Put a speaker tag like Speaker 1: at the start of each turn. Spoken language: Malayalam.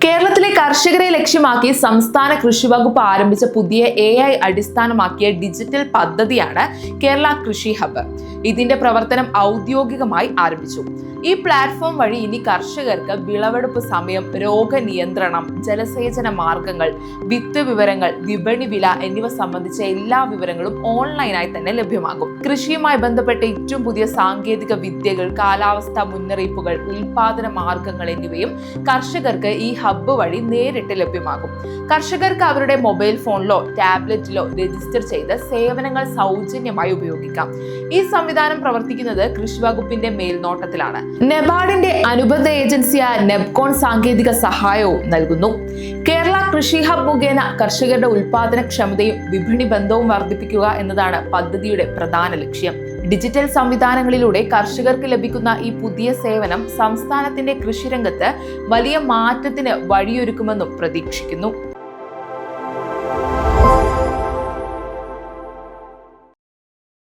Speaker 1: ¿Qué es la കേരളത്തിലെ കർഷകരെ ലക്ഷ്യമാക്കി സംസ്ഥാന കൃഷി വകുപ്പ് ആരംഭിച്ച പുതിയ എ ഐ അടിസ്ഥാനമാക്കിയ ഡിജിറ്റൽ പദ്ധതിയാണ് കേരള കൃഷി ഹബ്ബ്. ഇതിന്റെ പ്രവർത്തനം ഔദ്യോഗികമായി ആരംഭിച്ചു. ഈ പ്ലാറ്റ്ഫോം വഴി ഇനി കർഷകർക്ക് വിളവെടുപ്പ് സമയം രോഗനിയന്ത്രണം ജലസേചന മാർഗങ്ങൾ വിത്ത് വിവരങ്ങൾ വിപണി വില എന്നിവ സംബന്ധിച്ച എല്ലാ വിവരങ്ങളും ഓൺലൈനായി തന്നെ ലഭ്യമാകും. കൃഷിയുമായി ബന്ധപ്പെട്ട ഏറ്റവും പുതിയ സാങ്കേതിക വിദ്യകൾ കാലാവസ്ഥാ മുന്നറിയിപ്പുകൾ ഉൽപാദന മാർഗങ്ങൾ എന്നിവയും കർഷകർക്ക് ഈ ഹബ്ബ് വഴി നേരിട്ട് ലഭ്യമാകും. കർഷകർക്ക് അവരുടെ മൊബൈൽ ഫോണിലോ ടാബ്ലറ്റിലോ രജിസ്റ്റർ ചെയ്ത് സേവനങ്ങൾ സൗജന്യമായി ഉപയോഗിക്കാം. ഈ സംവിധാനം പ്രവർത്തിക്കുന്നത് കൃഷി വകുപ്പിന്റെ മേൽനോട്ടത്തിലാണ്. നെബാർഡിന്റെ അനുബന്ധ ഏജൻസിയായ നെബ്കോൺ സാങ്കേതിക സഹായവും നൽകുന്നു. കേരള കൃഷി ഹബ് മുഖേന കർഷകരുടെ ഉൽപാദനക്ഷമതയും വിപണി ബന്ധവും വർദ്ധിപ്പിക്കുക എന്നതാണ് പദ്ധതിയുടെ പ്രധാന ലക്ഷ്യം. ഡിജിറ്റൽ സംവിധാനങ്ങളിലൂടെ കർഷകർക്ക് ലഭിക്കുന്ന ഈ പുതിയ സേവനം സംസ്ഥാനത്തിന്റെ കൃഷിരംഗത്ത് വലിയ മാറ്റത്തിന് വഴിയൊരുക്കുമെന്നും പ്രതീക്ഷിക്കുന്നു.